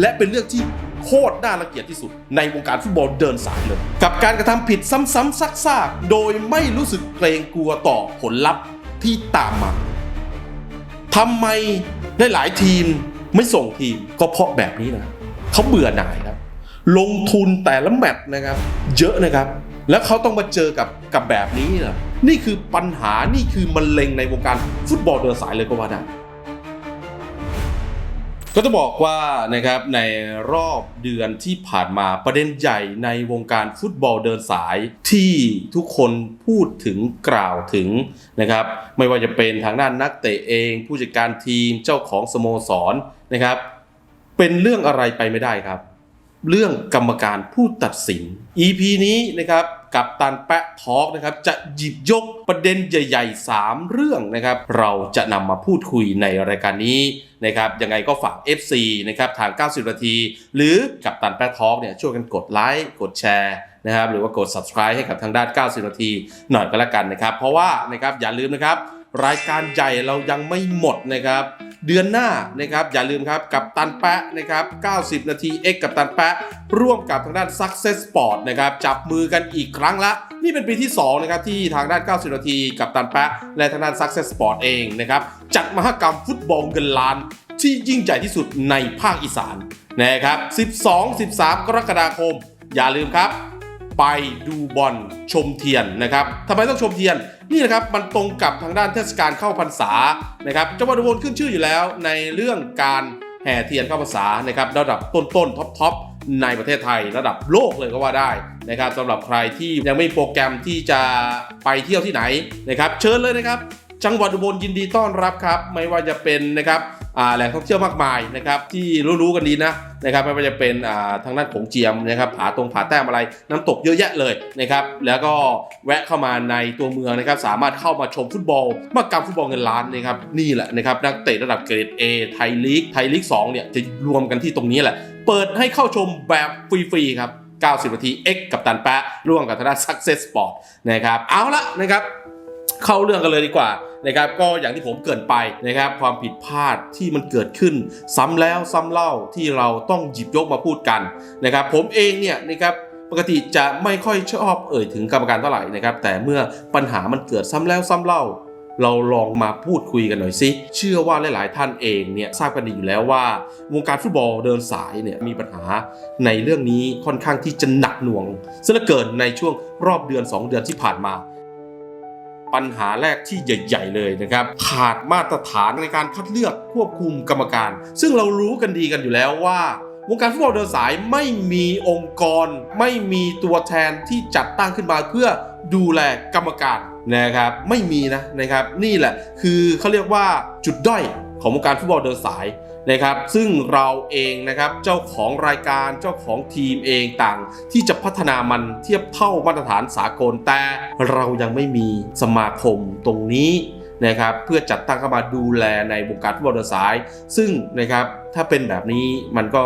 และเป็นเรื่องที่โคตรน่ารังเกียจที่สุด ในวงการฟุตบอลเดินสายเลย กับการกระทำผิดซ้ำๆซักๆ โดยไม่รู้สึกเกรงกลัวต่อผลลัพธ์ที่ตามมาทำไมได้หลายทีมไม่ส่งทีมก็เพราะแบบนี้นะเขาเบื่อหน่ายครับ ลงทุนแต่ละแมตช์นะครับ เยอะนะครับ แล้วเขาต้องมาเจอกับกับแบบนี้นะนี่คือปัญหานี่คือมะเร็งในวงการฟุตบอลเดินสายเลยก็ว่าได้ ก็จะบอกว่านะครับในรอบเดือนที่ผ่านมาประเด็นใหญ่ในวงการฟุตบอลเดินสายที่ทุกคนพูดถึงกล่าวถึงนะครับไม่ว่าจะเป็นทางด้านนักเตะเอง ผู้จัดการทีมเจ้าของสโมสรนะครับ เป็นเรื่องอะไรไปไม่ได้ครับ เรื่องกรรมการผู้ตัดสิน EP นี้นะครับกับตันแปะทอล์กนะครับจะหยิบยกประเด็นใหญ่ ๆ 3 เรื่องนะครับ เราจะนำมาพูดคุยในรายการนี้นะครับยังไงก็ฝาก FC นะครับทาง 90 นาที หรือกับตันแปะทอล์กเนี่ยช่วยกันกดไลค์กดแชร์นะครับหรือว่ากด subscribe ให้กับทางด้าน 90 นาที หน่อยก็แล้วกันนะครับ เพราะว่านะครับอย่าลืมนะครับ รายการใหญ่เรายังไม่หมดนะครับ เดือนหน้านะครับอย่าลืมครับกับตันแปะนะครับ 90 นาที X กับตันแปะ ร่วมกับทางด้าน Success Sport นะครับจับมือกันอีกครั้งละ นี่เป็นปีที่2นะครับที่ทางด้าน 90 นาที กับตันแปะ และทางด้าน Success Sport เองนะครับจัดมหกรรมฟุตบอลเงินล้านที่ยิ่งใหญ่ที่สุดในภาคอีสานนะครับ 12-13 กรกฎาคม อย่าลืมครับ ไปดูบอลชมเทียนนะครับทำไมต้องชมเทียนนี่นะครับมันตรงกับทางด้านเทศกาลเข้าพรรษานะครับจังหวัดอุบลขึ้นชื่ออยู่แล้วในเรื่องการแห่เทียนเข้าพรรษานะครับระดับต้นๆท็อปๆในประเทศไทยระดับโลกเลยก็ว่าได้นะครับสำหรับใครที่ยังไม่โปรแกรมที่จะไปเที่ยวที่ไหนนะครับ เชิญเลยนะครับ จังหวัดอุบลยินดีต้อนรับครับ ไม่ว่าจะเป็นนะครับ แหล่งท่องเที่ยวมากมายนะครับที่รู้ๆกันดีนะนะครับไม่ว่าจะเป็นอ่าทางด้านของเจียมนะครับผาตรงผาแต้มอะไรน้ำตกเยอะแยะเลยนะครับแล้วก็แวะเข้ามาในตัวเมืองนะครับสามารถเข้ามาชมฟุตบอลมากรรมฟุตบอลเงินล้านนะครับนี่แหละนะครับนักเตะระดับเกรด A ไทยลีกไทยลีก2เนี่ยจะรวมกันที่ตรงนี้แหละ เปิดให้เข้าชมแบบฟรีๆครับ 90 นาที X กับตันแปะร่วมกับทางด้าน Success Sport นะครับเอาละนะครับ เข้าเรื่องกันเลยดีกว่านะครับก็อย่างที่ผมเกินไปนะครับความผิดพลาดที่มันเกิดขึ้น ซ้ำแล้วซ้ำเล่าที่เราต้องหยิบยกมาพูดกันนะครับผมเองเนี่ยนะครับปกติจะไม่ค่อยชอบเอ่ยถึงกรรมการเท่าไหร่นะครับแต่เมื่อปัญหามันเกิดซ้ำแล้วซ้ำเล่า เราลองมาพูดคุยกันหน่อยสิเชื่อว่าหลาย ๆ ท่านเองเนี่ยทราบกันดีอยู่แล้วว่าวงการฟุตบอลเดินสายเนี่ยมีปัญหาในเรื่องนี้ค่อนข้างที่จะหนักหน่วงซะเหลือเกินในช่วงรอบเดือน 2 เดือนที่ผ่านมา ปัญหาแรกที่ใหญ่ ๆ เลยนะครับ ขาดมาตรฐานในการคัดเลือกควบคุมกรรมการ ซึ่งเรารู้กันดีกันอยู่แล้วว่าวงการฟุตบอลเดินสายไม่มีองค์กร ไม่มีตัวแทนที่จัดตั้งขึ้นมาเพื่อดูแลกรรมการนะครับไม่มีนะนะครับ นี่แหละคือเขาเรียกว่าจุดด้อยของวงการฟุตบอลเดินสาย นะครับ ซึ่งเราเองนะครับเจ้าของรายการเจ้าของทีมเองต่าง ที่จะพัฒนามันเทียบเท่ามาตรฐานสากลแต่เรายังไม่มีสมาคมตรงนี้นะครับเพื่อจัดตั้งเข้ามาดูแลในวงการฟุตบอลสาย ซึ่งนะครับถ้าเป็นแบบนี้มันก็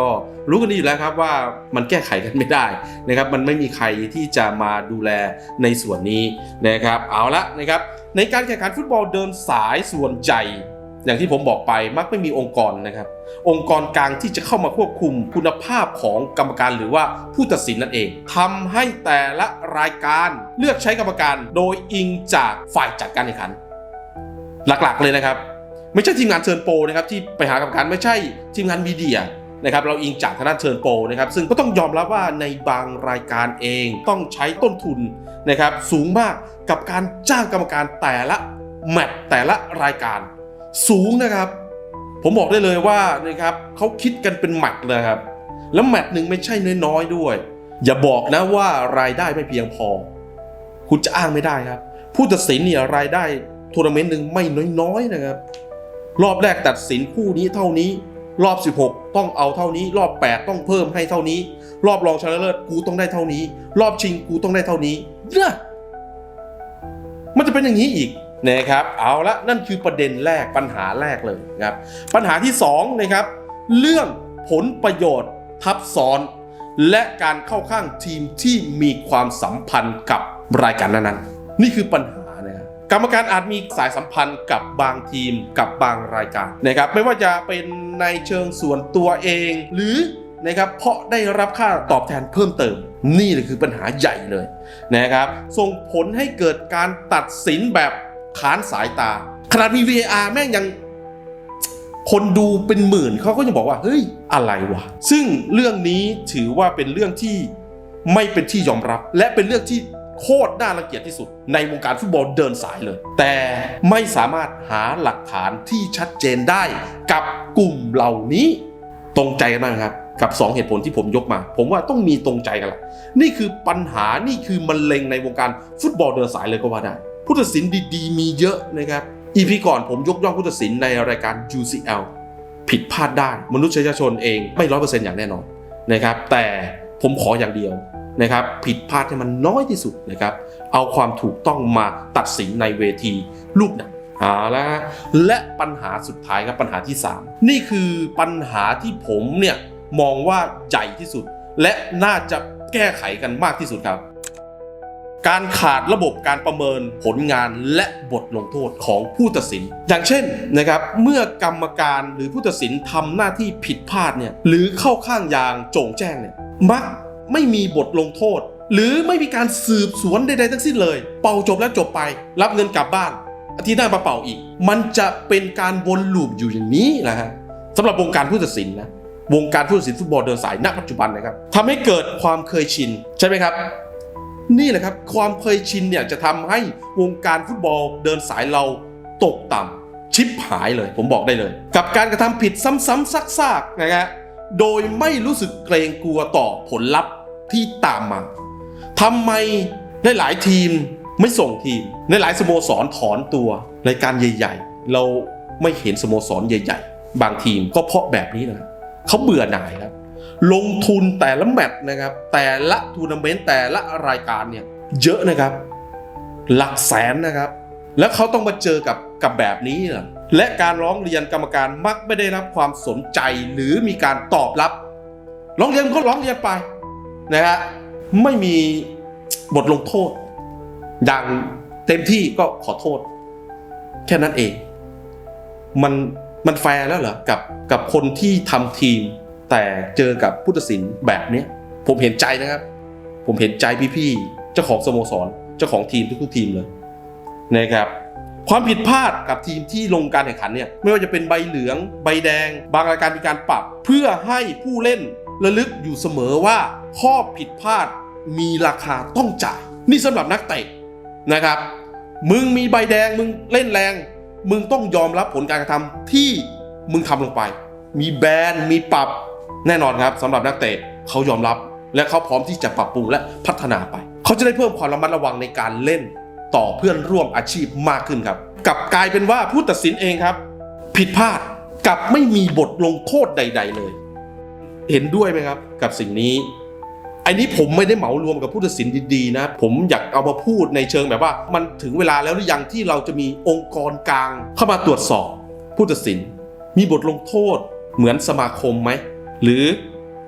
รู้กันดีอยู่แล้วครับว่ามันแก้ไขกันไม่ได้นะครับ มันไม่มีใครที่จะมาดูแลในส่วนนี้นะครับ เอาละนะครับ ในการแข่งขันฟุตบอลเดินสายส่วนใหญ่ อย่างที่ผมบอกไปมักไม่มีองค์กรนะครับ องค์กรกลางที่จะเข้ามาควบคุมคุณภาพของกรรมการหรือว่าผู้ตัดสินนั่นเองทำให้แต่ละรายการเลือกใช้กรรมการโดยอิงจากฝ่ายจัดการแข่งขัน หลักๆเลยนะครับ ไม่ใช่ทีมงานเชิญโปรนะครับที่ไปหากรรมการไม่ใช่ทีมงานมีเดียนะครับเราอิงจากทางด้านเชิญโปรนะครับซึ่งก็ต้องยอมรับว่าในบางรายการเองต้องใช้ต้นทุนนะครับสูงมากกับการจ้างกรรมการแต่ละแมตช์แต่ละรายการ สูงนะครับ ผมบอกได้เลยว่านะครับเขาคิดกันเป็นแมตช์เลยครับ แล้วแมตช์หนึ่งไม่ใช่น้อยๆด้วย อย่าบอกนะว่ารายได้ไม่เพียงพอ คุณจะอ้างไม่ได้ครับ ผู้ตัดสินเนี่ยรายได้ทัวร์นาเมนต์หนึ่งไม่น้อยๆนะครับ รอบแรกตัดสินคู่นี้เท่านี้ รอบ 16 ต้องเอาเท่านี้ รอบ 8 ต้องเพิ่มให้เท่านี้ รอบรองชนะเลิศกูต้องได้เท่านี้ รอบชิงกูต้องได้เท่านี้เนี่ยมันจะเป็นอย่างนี้อีก นะครับเอาละนั่นคือประเด็นแรกปัญหาแรกเลยครับปัญหาที่2นะครับเรื่องผลประโยชน์ทับซ้อน และการเข้าข้างทีมที่มีความสัมพันธ์กับรายการนั้นๆนี่คือปัญหานะครับกรรมการอาจมีสายสัมพันธ์กับบางทีมกับบางรายการนะครับไม่ว่าจะเป็นในเชิงส่วนตัวเอง หรือนะครับเพราะได้รับค่าตอบแทนเพิ่มเติม นี่เลยคือปัญหาใหญ่เลยนะครับส่งผลให้เกิดการตัดสินแบบ ขานสายตา ขนาดมี VAR แม่งยัง คนดูเป็นหมื่นเขาก็ยังบอกว่า เฮ้ย อะไรวะ ซึ่งเรื่องนี้ถือว่าเป็นเรื่องที่ไม่เป็นที่ยอมรับ และเป็นเรื่องที่โคตรน่ารังเกียจที่สุด ในวงการฟุตบอลเดินสายเลย แต่ไม่สามารถหาหลักฐานที่ชัดเจนได้กับกลุ่มเหล่านี้ ตรงใจกันบ้างครับ กับ 2 เหตุผลที่ผมยกมา ผมว่าต้องมีตรงใจกันละนี่คือปัญหานี่คือมะเร็งในวงการฟุตบอลเดินสายเลยก็ว่าได้ ผู้ตัดสินดีๆ มีเยอะนะครับอีพีก่อนผมยกย่องผู้ตัดสินในรายการ UCL ผิดพลาดได้มนุษยชนเองไม่ร้อยเปอร์เซ็นต์อย่างแน่นอนนะครับแต่ผมขออย่างเดียวนะครับผิดพลาดให้มันน้อยที่สุดนะครับเอาความถูกต้องมาตัดสินในเวทีลูกหนังเอาละและปัญหาสุดท้ายครับปัญหาที่ 3 นี่คือปัญหาที่ผมเนี่ยมองว่าใหญ่ที่สุด และน่าจะแก้ไขกันมากที่สุดครับ การขาดระบบการประเมินผลงานและบทลงโทษของผู้ตัดสิน อย่างเช่นนะครับเมื่อกรรมการหรือผู้ตัดสินทำหน้าที่ผิดพลาดเนี่ยหรือเข้าข้างอย่างโจงแจ้งเนี่ยมักไม่มีบทลงโทษ หรือไม่มีการสืบสวนใดๆทั้งสิ้นเลย เป่าจบแล้วจบไป รับเงินกลับบ้านอาทิตย์หน้ามาเป่าอีก มันจะเป็นการวนลูปอยู่อย่างนี้แหละฮะสำหรับวงการผู้ตัดสินนะวงการผู้ตัดสินฟุตบอลเดินสายณปัจจุบันนะครับทำให้เกิดความเคยชินใช่ไหมครับ นี่แหละครับความเคยชินเนี่ยจะทำให้วงการฟุตบอลเดินสายเราตกต่ำชิปหายเลย ผมบอกได้เลย กับการกระทำผิดซ้ำๆซากๆนะฮะโดยไม่รู้สึกเกรงกลัวต่อผลลัพธ์ที่ตามมาทำไมในหลายทีมไม่ส่งทีม ในหลายสโมสรถอนตัวในการใหญ่ ๆ เราไม่เห็นสโมสรใหญ่ ๆ บางทีมก็เพราะแบบนี้นะเขาเบื่อหน่ายครับ ลงทุนแต่ละแมตช์นะครับ แต่ละทัวร์นาเมนต์แต่ละรายการเนี่ยเยอะนะครับ หลักแสนนะครับ แล้วเขาต้องมาเจอกับกับแบบนี้เหรอและการร้องเรียนกรรมการมักไม่ได้รับความสนใจหรือมีการตอบรับ ร้องเรียนก็ร้องเรียนไปนะฮะไม่มีบทลงโทษ อย่างเต็มที่ก็ขอโทษ แค่นั้นเอง มันมันแฟร์แล้วเหรอกับกับคนที่ทำทีม แต่เจอกับผู้ตัดสินแบบเนี้ยผมเห็นใจนะครับ ผมเห็นใจพี่ๆเจ้าของสโมสรเจ้าของทีมทุกๆทีมเลยนะครับความผิดพลาดกับทีมที่ลงการแข่งขันเนี่ยไม่ว่าจะเป็นใบเหลือง ใบแดง บางรายการมีการปรับ เพื่อให้ผู้เล่นระลึกอยู่เสมอว่าข้อผิดพลาดมีราคาต้องจ่าย นี่สำหรับนักเตะนะครับ มึงมีใบแดงมึงเล่นแรง มึงต้องยอมรับผลการกระทำที่มึงทำลงไป มีแบนมีปรับ แน่นอนครับสำหรับนักเตะเขายอมรับ และเขาพร้อมที่จะปรับปรุงและพัฒนาไป เขาจะได้เพิ่มความระมัดระวังในการเล่นต่อเพื่อนร่วมอาชีพมากขึ้นครับกลับกลายเป็นว่าผู้ตัดสินเองครับ ผิดพลาดกับไม่มีบทลงโทษใด ๆ เลย เห็นด้วยไหมครับกับสิ่งนี้อันนี้ผมไม่ได้เหมารวมกับผู้ตัดสินดีๆนะ ผมอยากเอามาพูดในเชิงแบบว่า มันถึงเวลาแล้วหรือยังที่เราจะมีองค์กรกลาง เข้ามาตรวจสอบ ผู้ตัดสิน มีบทลงโทษเหมือนสมาคมไหม หรือ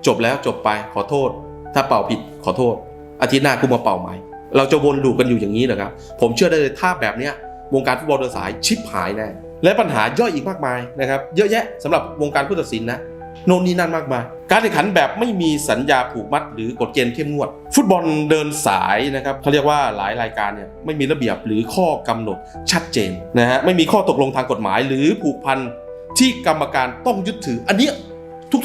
จบแล้วจบไปขอโทษ ถ้าเป่าผิดขอโทษ อาทิตย์หน้ากูมาเป่าใหม่ เราจะวนลูปกันอยู่อย่างนี้เหรอครับ ผมเชื่อได้เลยถ้าแบบเนี้ยวงการฟุตบอลเดินสายชิปหายแน่และปัญหาย่อยอีกมากมายนะครับ เยอะแยะสำหรับวงการผู้ตัดสินนะโน่นนี่นั่นมากมาย การแข่งขันแบบไม่มีสัญญาผูกมัดหรือกฎเกณฑ์เข้มงวด ฟุตบอลเดินสายนะครับเขาเรียกว่าหลายรายการเนี่ยไม่มีระเบียบหรือข้อกำหนดชัดเจนนะฮะไม่มีข้อตกลงทางกฎหมาย หรือผูกพันที่กรรมการต้องยึดถือ อันนี้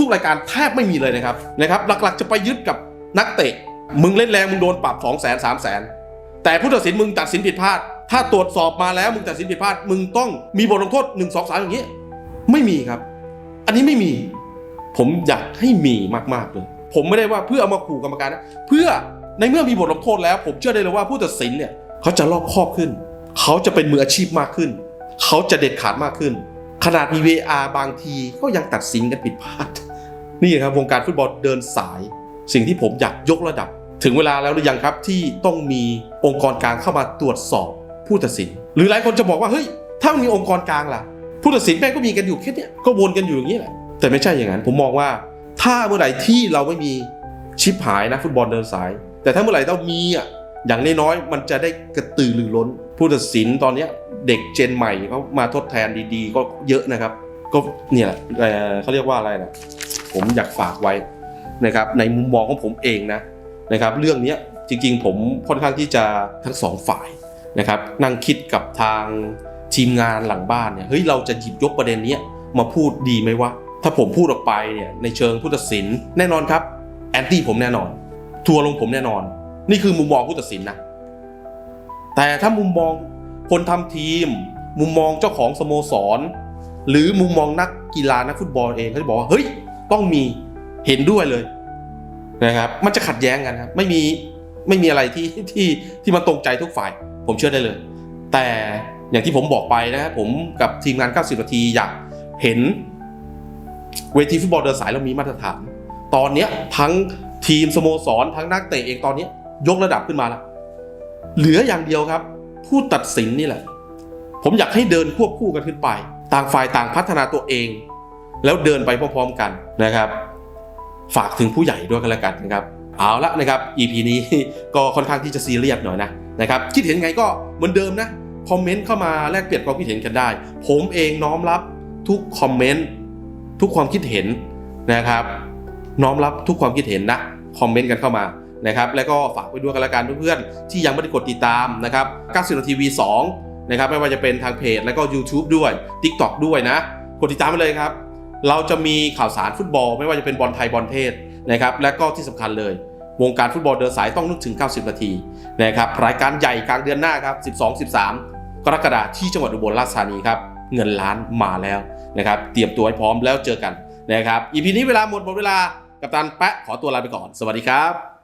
ทุก ๆ รายการแทบไม่มีเลยนะครับนะครับหลักๆจะไปยึดกับนักเตะ มึงเล่นแรงมึงโดนปรับ 2 0 0 0 0 0 3 0 0 0 0 แต่ผู้ตัดสินมึงตัดสินผิดพลาด ถ้าตรวจสอบมาแล้วมึงตัดสินผิดพลาด มึงต้องมีบทลงโทษ1 2 3อย่างนี้ ไม่มีครับ อันนี้ไม่มี ผมอยากให้มีมากๆเลยผมไม่ได้ว่าเพื่อเอามาขู่กรรมการนะเพื่อในเมื่อมีบทลงโทษแล้ว ผมเชื่อได้เลยว่าผู้ตัดสินเนี่ยเขาจะรอบคอบขึ้น เขาจะเป็นมืออาชีพมากขึ้น เขาจะเด็ดขาดมากขึ้น ขนาดมี VR บางทีก็ยังตัดสินกันผิดพลาด นี่ครับวงการฟุตบอลเดินสาย สิ่งที่ผมอยากยกระดับ ถึงเวลาแล้วหรือยังครับที่ต้องมีองค์กรกลางเข้ามาตรวจสอบผู้ตัดสิน หรือหลายคนจะบอกว่าเฮ้ยถ้ามันมีองค์กรกลางล่ะ ผู้ตัดสินแม่งก็มีกันอยู่แค่นี้ก็วนกันอยู่อย่างนี้แหละแต่ไม่ใช่อย่างนั้นผมมองว่า ถ้าเมื่อไหร่ที่เราไม่มีชิปหายนะฟุตบอลเดินสาย แต่ถ้าเมื่อไหร่เรามีอะอย่างน้อยๆมันจะได้กระตือรือร้น ผู้ตัดสินตอนนี้เด็กเจนใหม่เขามาทดแทนดีๆ ก็เยอะนะครับ ก็เนี่ยแหละเอ่อเขาเรียกว่าอะไรนะผมอยากฝากไว้นะครับ ในมุมมองของผมเองนะนะครับ เรื่องนี้จริงๆ ผมค่อนข้างที่จะทั้งสองฝ่ายนะครับ นั่งคิดกับทางทีมงานหลังบ้านเนี่ยเฮ้ยเราจะหยิบยกประเด็นนี้มาพูดดีไหมวะถ้าผมพูดออกไปเนี่ยในเชิงผู้ตัดสินแน่นอนครับแอนตี้ผมแน่นอน ทัวร์ลงผมแน่นอน นี่คือมุมมองผู้ตัดสินนะ แต่ถ้ามุมมองคนทำทีม มุมมองเจ้าของสโมสร หรือมุมมองนักกีฬานักฟุตบอลเองเขาจะบอกว่าเฮ้ยต้องมีเห็นด้วยเลยนะครับมันจะขัดแย้งกันครับไม่มีไม่มีอะไรที่ที่ที่มันตรงใจทุกฝ่าย ผมเชื่อได้เลย แต่อย่างที่ผมบอกไปนะครับผมกับทีมงาน 90 นาทีอยากเห็นเวทีฟุตบอลเดินสายเรามีมาตรฐาน ตอนนี้ทั้งทีมสโมสร ทั้งนักเตะเองตอนนี้ยกระดับขึ้นมาแล้ว เหลืออย่างเดียวครับ ผู้ตัดสินนี่แหละ ผมอยากให้เดินควบคู่กันขึ้นไป ต่างฝ่ายต่างพัฒนาตัวเอง แล้วเดินไปพร้อมๆกันนะครับ ฝากถึงผู้ใหญ่ด้วยกันแล้วกันนะครับเอาละนะครับ EP นี้ก็ค่อนข้างที่จะซีเรียสหน่อยนะนะครับคิดเห็นไงก็เหมือนเดิมนะคอมเมนต์เข้ามาแลกเปลี่ยนความคิดเห็นกันได้ ผมเองน้อมรับทุกคอมเมนต์ทุกความคิดเห็นนะครับ น้อมรับทุกความคิดเห็นนะคอมเมนต์กันเข้ามา นะครับแล้วก็ฝากไปด้วยกันละกันเพื่อนๆที่ยังไม่ได้กดติดตามนะครับ90นาที V2 นะครับไม่ว่าจะเป็นทางเพจแล้วก็ YouTube ด้วย TikTok ด้วยนะ กดติดตามไปเลยครับ เราจะมีข่าวสารฟุตบอล ไม่ว่าจะเป็นบอลไทยบอลเทศนะครับและก็ที่สำคัญเลย วงการฟุตบอลเดินสายต้องนึกถึง 90 นาทีนะครับรายการใหญ่กลางเดือนหน้าครับ 12-13 กรกฎาคมที่จังหวัดอุบลราชธานีครับเงินล้านมาแล้วนะครับเตรียมตัวให้พร้อมแล้วเจอกันนะครับอีพีนี้เวลาหมดหมดเวลากับตันแปะขอตัวลาไปก่อน สวัสดีครับ